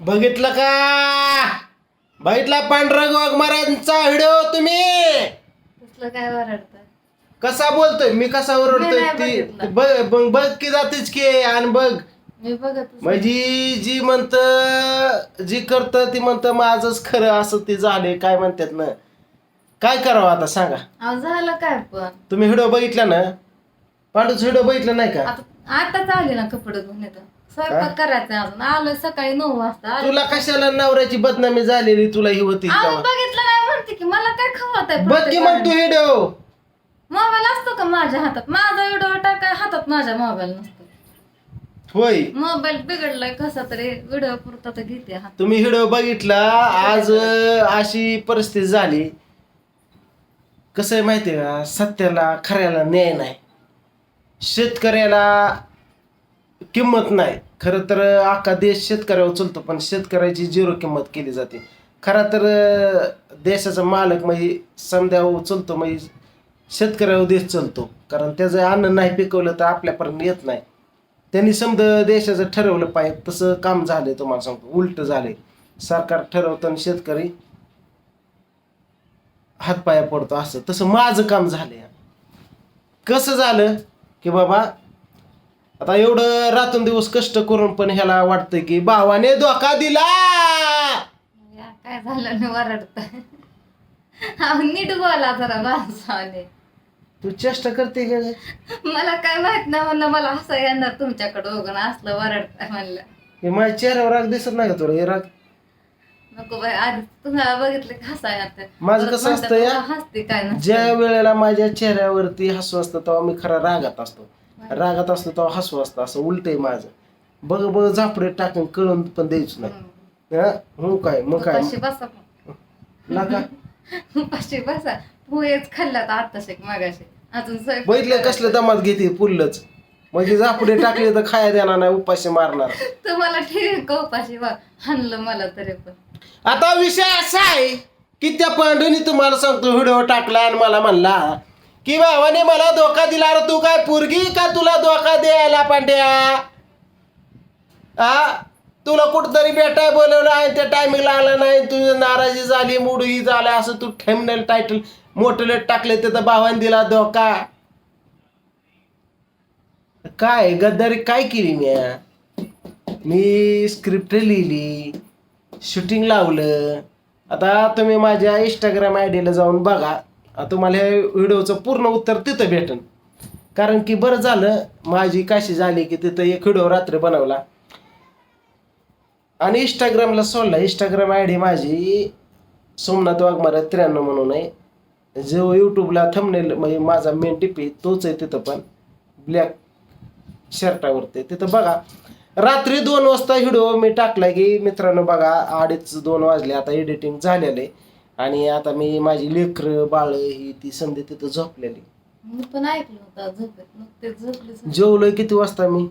बघितलं का? बघितला पांढरंग वाघमारांचा व्हिडिओ तुम्ही? काय कसा बोलतोय? मी कसा ओरडतोय नाही ती बघितलं. बघ बघ- बघ की जातेच की आणि बघ. मी बघतच म्हणजे जी म्हणत जी करत ती म्हणत माझच खरं असं ते झाले काय म्हणतात ना? काय करावं आता सांगा. अहो झालं काय पण. तुम्ही व्हिडिओ बघितला ना? पांडूच व्हिडिओ बघितला नाही का? आता आताच आले ना कपडे धुवून येतं स्वयंपाक करायचा अजून. आलोय सकाळी नऊ वाजता. आले. तुला कशाला नवऱ्याची बदनामी झालेली तुला ही होती तेव्हा? बघितलं नाही म्हणते की मला काय खवत आहे बघ की मग तू व्हिडिओ मोबाईल असतो का माझ्या हातात? माझा व्हिडिओ टाकाय हातात माझ्या मोबाईल नसतो. होय. मोबाईल बिघडलाय कसा तरी व्हिडिओ पुरता तर घेते हात. तुम्ही व्हिडिओ बघितला आज अं, अशी परिस्थिती झाली. कसं आहे माहिती आहे का? सत्याला खऱ्याला न्याय नाही. शेतकऱ्याला किंमत नाही. खरं तर अख्खा देश शेतकऱ्यावर चलतो पण शेतकऱ्याची झिरो किंमत केली जाते. खरं तर देशाचा मालक म्हणजे समद्यावर चलतो म्हणजे शेतकऱ्यावर देश चलतो. कारण त्याचं अन्न नाही पिकवलं तर आपल्यापर्यंत येत नाही. त्यांनी समज देशाचं ठरवलं पाहिजे तसं काम झालं तुम्हाला सांगतो उलट झाले सरकार ठरवतं आणि शेतकरी हातपाया पडतो असं. तसं माझं काम झालं कसं झालं की बाबा आता एवढं रात्रंदिवस कष्ट करून पण ह्याला वाटतंय की भावाने धोका दिला! या, काय झालं? नाही वरडत नीट बोला जरा माणसाने. तू चेष्टा करते का? मला काय माहीत नाही म्हणलं मला असं येणार तुमच्याकडे बघून असलं वरडताय म्हणलं. हे माझ्या चेहऱ्यावर राग दिसत नाही का तुला? हे राग नको बाई आधी तुम्हाला बघितलं की माझं परत कसं म्हणतात, असतं या? "तुला हसते काय नसतं." ज्या वेळेला माझ्या चेहऱ्यावरती हसू असतं तेव्हा मी खरा रागात असतो. रागात असतो तेव्हा हसू असतं असं उलट आहे माझं. बघ बघ झापडे टाकून कळून पण द्यायच नाही. हम्म. हा? हो काय मग काय? उपाशी बसा लागा उपाशी बसा. पोहेच खाल्ल्यात आताशे मागाशी. अजून स्वयंपाक बघितलं कसलं दमात घेते पुल्लच? म्हणजे झापडे टाकले तर खाया देणार नाही उपाशी मारणार. तुम्हाला ठीक आहे का उपाशी बा हाणलं मला तरी पण. आता विषय असा आहे की त्या पांडूनी तुम्हाला सांगतो व्हिडिओ टाकला आणि मला म्हणला की भावाने मला धोका दिला अरे तू काय पोरगी का तुला धोका द्यायला पांड्या? आ? तुला कुठतरी भेटाय बोलवलं आहे त्या टायमिंगला आला नाही तुझी नाराजी झाली मुडही झाला असं तू ठेमनेल टायटल मोठं टाकले तर भावाने दिला धोका. काय गद्दारी काय केली मी? मी स्क्रिप्ट लिहिली शूटिंग लावलं. आता तुम्ही माझ्या इंस्टाग्राम आय डीला जाऊन बघा. तुम्हाला ह्या व्हिडिओचं पूर्ण उत्तर तिथं भेटन. कारण की बरं झालं माझी काशी झाली की तिथं एक व्हिडिओ रात्री बनवला. आणि इंस्टाग्रामला सोडला. इंस्टाग्राम आय डी माझी सोमनाथ वाघमारा त्र्याण्णव म्हणून आहे. जो यूट्यूबला थंबनेल म्हणजे माझा मेन टिपी तोच आहे तिथं पण. ब्लॅक शर्टावरती तिथं बघा. रात्री दोन वाजता व्हिडिओ मी टाकला की मित्रांनो बघा अडीच दोन वाजले आता एडिटिंग झालेलं आहे. आणि आता मी माझी लेकरं बाळ ही ती समजे तिथं झोपलेली. मी पण ऐकलं होतं झोपेत मग ते झोपले जेवलोय किती वाजता मी?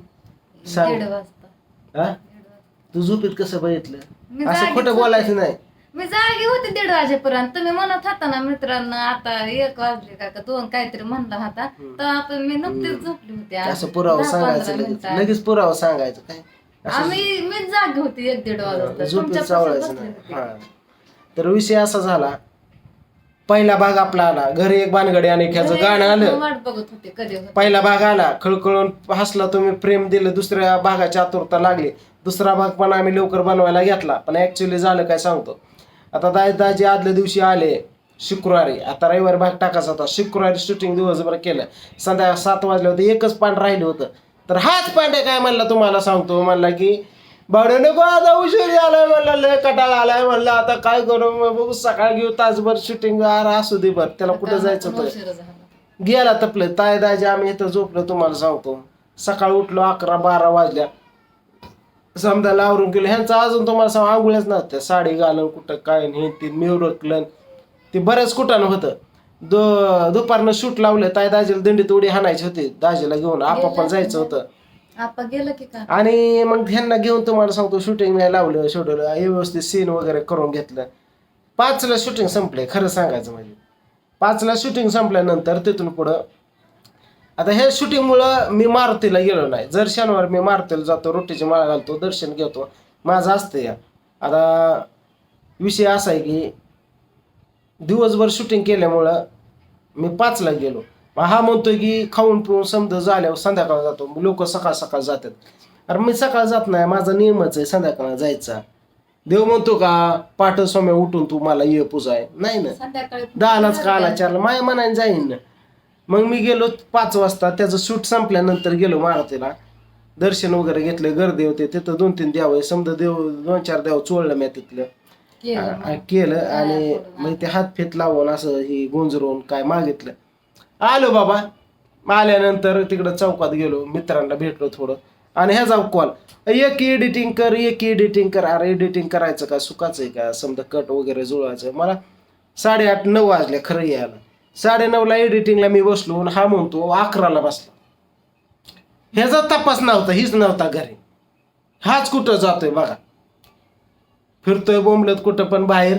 सांग. दीड वाजता. हा? दीड वाजता. तू झोपेत कसं बघितलं? मी असं जागीच खोटं होते. बोलायचं नाही. मी जागी होते दीड वाजेपर्यंत. तुम्ही म्हणत होता ना मित्रांनो आता एक वाजले का का दोन काहीतरी म्हणला होता. तर आपण मी नुकतीच झोपली होती आज. असं पुरावा दहा पंधरा सांगायचं लगेच. लगेच पुरावा सांगायचं काय? असं आम्ही मी जागी होती एक दीड वाजता. झोपेत तुमच्यापासून चावळायचं बसले नाही. होते. हा. तर विषय असा झाला पहिला भाग आपला आला घरी एक बानगडी आणि ह्याचं गाणं आलं. वाट बघत होते कधी होते. पहिला भाग आला खळखळून हसला तुम्ही प्रेम दिलं दुसऱ्या भागाची आतुरता लागली. दुसरा भाग पण आम्ही लवकर बनवायला घेतला पण ऍक्च्युली झालं काय सांगतो. आता दाजी दाजी आदल्या दिवशी आले शुक्रवारी. आता रविवारी भाग टाकायचा होता. शुक्रवारी शूटिंग दिवसभर केलं. संध्याकाळ सात वाजले होते एकच पांड राहिलं होतं. तर हाच पांडे काय म्हणला तुम्हाला सांगतो? म्हणला की भाडे नको आता उशीर झालाय म्हणला लय कटाळा आलाय म्हणलं आता काय करू? मग बघू सकाळ घेऊ तासभर शूटिंग असू दे बरं. त्याला कुठं जायचं होतं गेला तपले ताय दाजी आम्ही इथं झोपलो तुम्हाला सांगतो. सकाळी उठलो अकरा बारा वाजल्या. समजा लावरून गेलो ह्यांचं अजून तुम्हाला सांग आंघोळ्याच नव्हत्या. साडी घालून कुठं काय नाही ती मिरकलन ते बऱ्याच कुठानं होतं? दो दुपारनं शूट लावलं ताय दाजीला दंडीत उडी हाणायची होती. दाजीला घेऊन आपा पण जायचं होतं. आपा गेलं की का? आणि मग ह्यांना घेऊन तुम्हाला सांगतो शूटिंग नाही लावलं शेड्यूल व्यवस्थित सीन वगैरे करून घेतलं. पाचला शूटिंग संपले खरं सांगायचं म्हणजे. पाचला शूटिंग संपल्यानंतर तिथून पुढं आता ह्या शूटिंगमुळं मी मारुतीला गेलो नाही. जर शनिवार मी मारुतीला जातो रोटीची माळ घालतो दर्शन घेतो माझं असतं या. आता विषय असा आहे की दिवसभर शूटिंग केल्यामुळं मी पाचला गेलो. मग हा म्हणतोय की खाऊन पिऊन समजा झाल्यावर संध्याकाळ जातो. लोक सकाळ सकाळ जातात. अरे मी सकाळ जात नाही माझा नियमच आहे संध्याकाळ जायचा. देव म्हणतो का पाठ सोम्या उठून तू मला ये पूजाय. नाही ना. दहालाच का आला चारला माझ्या मनाने जाईन ना. मग मी गेलो पाच वाजता त्याचं शूट संपल्यानंतर गेलो मारुतीला. दर्शन वगैरे घेतलं गर्दी होते तिथं दोन तीन देव आहे. समजा देव दोन चार देव चोळलं मी तिथलं. केलं. केलं आणि मग ते हात फेत लावून असं ही गुंजरून काय मागितलं. आलो बाबा. आल्यानंतर तिकडं चौकात गेलो मित्रांना भेटलो थोडं. आणि ह्याचा कॉल एक एडिटिंग कर एक एडिटिंग कर. अरे एडिटिंग करायचं का? सुखाचं आहे का? समजा कट वगैरे जुळवायचं. मला साडेआठ नऊ वाजले खरं यायला. साडेनऊला एडिटिंगला मी बसलो आणि हा म्हणतो अकराला बसला. ह्याचा तपास नव्हता हीच नव्हता घरी. हाच कुठं जातोय बघा. फिरतोय बोंबलत कुठं पण बाहेर.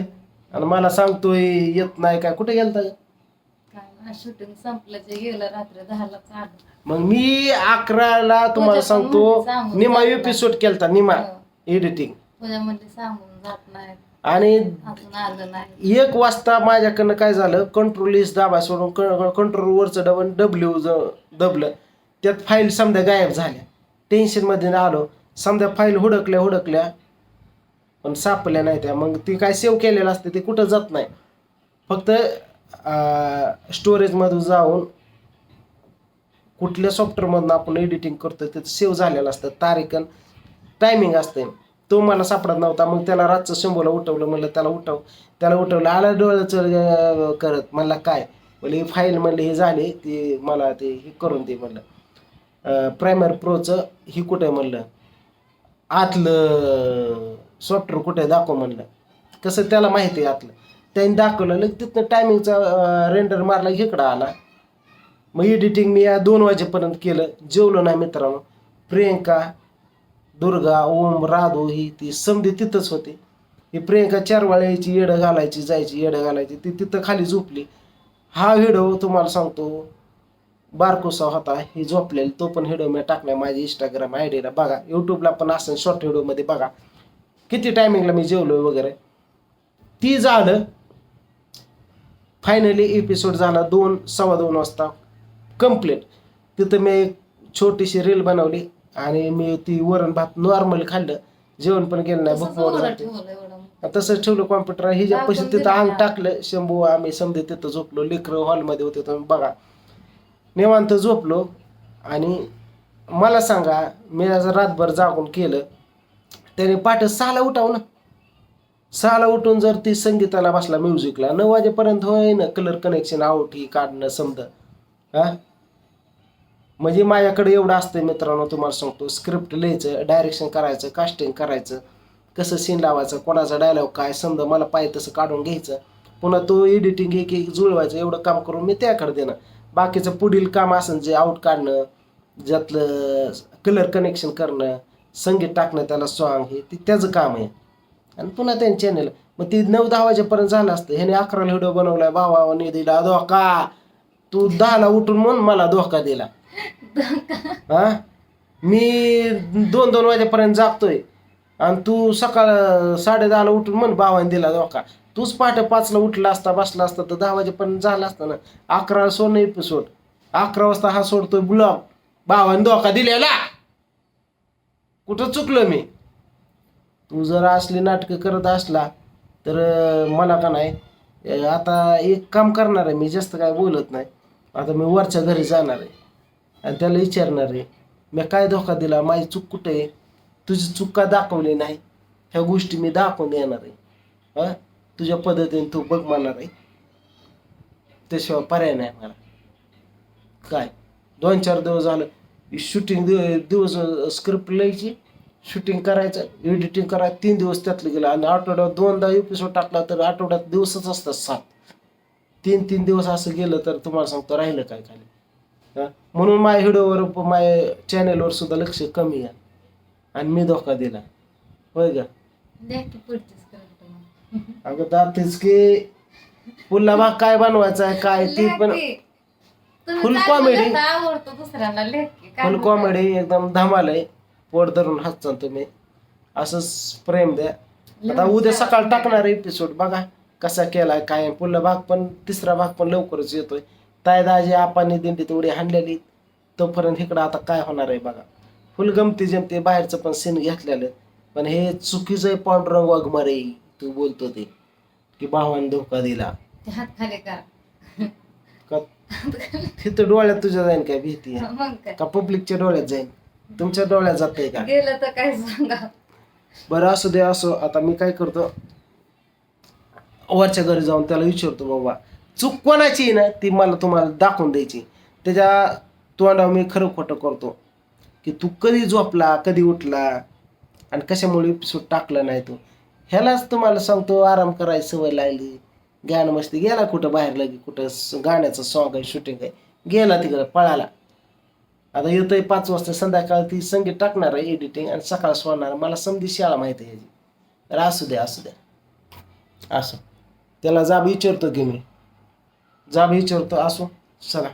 आणि मला सांगतोय येत नाही काय कुठे गेलता? शूटिंग संपलं जे गेलं रात्री दहाला मग मी अकराला तुम्हाला तुझ्या पण सांगतो म्हणजे सांगून निमा जात एपिसोड केलता निमा हो. एडिटिंग तुझ्या म्हणजे सांगून जात नाही. आणि अजून आलं नाही. एक वाजता माझ्याकडनं काय झालं कंट्रोल इस दाबा सोडून कंट्रोल वरचं डबल डब्ल्यू दबलं त्यात फाईल समजा गायब झाल्या. टेन्शनमध्ये आलो समजा फाईल हुडकल्या हुडकल्या पण सापल्या नाही त्या. मग ती काय सेव्ह केलेलं असते ते कुठं जात नाही. फक्त स्टोरेजमध्ये जाऊन कुठल्या सॉफ्टवेअरमधून आपण एडिटिंग करतो ते सेव्ह झालेलं असतं. तारीखन टायमिंग असते. तो मला सापडत नव्हता. मग त्याला रातचं शंभूला उठवलं. म्हणलं त्याला उठव. त्याला उठवलं. आला डोळ्याचं करत. म्हणला काय? म्हणलं ही फाईल म्हणले हे झाले. ते मला ते हे करून दे. म्हणलं. प्रायमर प्रोचं ही कुठे म्हणलं आतलं सॉफ्टवेअर कुठे दाखव. म्हणलं. कसं त्याला माहिती आहे आतलं. त्यांनी दाखवलं लगेच तिथनं टायमिंगचा रेंडर मारला इकडं आला. मग एडिटिंग मी या दोन वाजेपर्यंत केलं. जेवलो नाही मित्रांनो. प्रियंका दुर्गा ओम राधू ही ती समधी तिथंच होती. ही प्रियंका चार वेळा यायची येडं घालायची जायची येडं घालायची. ती तिथं खाली झोपली. हा व्हिडिओ तुम्हाला सांगतो. बारकोसा होता हे झोपलेली. तो पण व्हिडिओ मी टाकलाय माझ्या इंस्टाग्राम आय डीला बघा यूट्यूबला पण असं शॉर्ट व्हिडिओमध्ये बघा. किती टायमिंगला मी जेवलो वगैरे. ती झालं फायनली एपिसोड झाला दोन सव्वा दोन वाजता. कंप्लीट तिथं मी एक छोटीशी रील बनवली आणि मी ती वरण भात नॉर्मल खाल्लं. जेवण पण केलं नाही भूक तसंच मोड ठेवलं तसंच कॉम्प्युटर हिच्या पैसे टाकून तिथं अंग? टाकलं शंभू आम्ही समजे तिथं झोपलो लेकरं हॉलमध्ये होते तुम्ही बघा. निवांत झोपलो आणि मला सांगा मी आज रातभर जागून केलं. त्याने पाठ सहाला उठाव ना. सहाला उठून जर ती संगीताला बसला म्युझिकला नऊ वाजेपर्यंत होय ना कलर कनेक्शन आउट ही काढणं समजा. हा? म्हणजे माझ्याकडे एवढं असतं मित्रांनो तुम्हाला सांगतो स्क्रिप्ट लिहायचं डायरेक्शन करायचं कास्टिंग करायचं कसं सीन लावायचं कोणाचा डायलॉग काय समजा मला पाहिजे तसं काढून घ्यायचं. पुन्हा तो एडिटिंग एक एक जुळवायचं एवढं काम करून मी त्याकडे देणं बाकीचं पुढील काम असेल जे आउट काढणं ज्यातलं कलर कनेक्शन करणं संगीत टाकणं त्याला सॉंग हे ते त्याचं काम आहे. आणि पुन्हा त्यांनी चॅनल मग ती नऊ दहा वाजेपर्यंत झालं असतं. ह्याने अकराला व्हिडिओ बनवलाय. भावाने दिला. धोका. तू दहाला उठून म्हणून मला धोका दिला. हा? मी दोन दोन वाजेपर्यंत जागतोय. आणि तू सकाळ साडे दहाला उठून म्हण भावाने दिला धोका. तूच पहाटे पाचला उठला असता बसला असता तर दहा वाजेपर्यंत झाला असता ना. अकरा सोनं एपिसोड अकरा वाजता हा सोडतोय ब्लॉग. भावाने धोका दिलेला. कुठं चुकलं मी? तू जर असली नाटकं करत असला तर मला का नाही? आता एक काम करणार आहे मी जास्त काय बोलत नाही. आता मी वरच्या घरी जाणार आहे. आणि त्याला विचारणार आहे मी काय धोका दिला? माझी चूक कुठे आहे? तुझी चूक का दाखवली नाही? ह्या गोष्टी मी दाखवून येणार आहे. हां? तुझ्या पद्धतीने तू बघ म्हणणार आहे. त्याशिवाय पर्याय नाही मला. काय? दोन चार दिवस झालं शूटिंग दिवस स्क्रिप्ट लिहायची? शूटिंग करायचं एडिटिंग करायचं तीन दिवस त्यातलं गेलं आणि आठवड्यात दोनदा एपिसोड टाकला तर आठवड्यात दिवसच असतात सात तीन तीन दिवस असं गेलं तर तुम्हाला सांगतो राहिलं काय खाली हा? म्हणून माझ्या व्हिडिओवर माझ्या चॅनेलवर सुद्धा लक्ष कमी आहे आणि मी धोका दिला होय का. अगं दातेच की पुन्हा मग काय बनवायचं आहे काय ती पण की. तुम्ही Full चांगलं comedy. लिहिता आवडतो दुसऱ्यांना लेख की. काय फुल? कॉमेडी एकदम धमाल आहे पोट धरून हसता तुम्ही. असंच प्रेम द्या. आता उद्या सकाळ टाकणार एपिसोड बघा कसा केलाय काय पुढला भाग पण तिसरा भाग पण लवकरच येतोय. ताय दाजी आपाने दिंडीत उडी हाणलेली. तोपर्यंत इकडं आता काय होणार आहे बघा. फुल गमती जमते बाहेरचं पण सीन घेतलेलं. पण हे चुकीचं आहे पांडुरंग वाघमारे. तू बोलतो ते. की भावाने धोका दिला. हात खाली का? तिथं डोळ्यात तुझ्या जाईन काय भीती? का पब्लिकच्या डोळ्यात जाईन? तुमच्या डोळ्यात जाते का? गेलं तर काय सांगा. बरं असू दे असो. आता मी काय करतो? वरच्या घरी जाऊन त्याला विचारतो बाबा चूक कोणाची आहे ना ती मला तुम्हाला दाखवून द्यायची. त्याच्या तोंडावर मी खरं खोटं करतो. की तू कधी झोपला कधी उठला आणि कशामुळे एपिसोड टाकला नाही तू? ह्यालाच तुम्हाला सांगतो आराम करायची सवय लागली. गाणं मस्ती. गेला कुठं बाहेर लगे कुठं गाण्याचं सॉंग आहे शूटिंग आहे. गेला तिकडं पळाला. आता येतोय पाच वाजता संध्याकाळ ती संगीत टाकणार आहे एडिटिंग आणि सकाळ सोडणार. मला समधी शाळा माहिती आहे ह्याची तर असू द्या असू द्या. असं. त्याला जाब विचारतो की मी. जाब विचारतो असो. चला.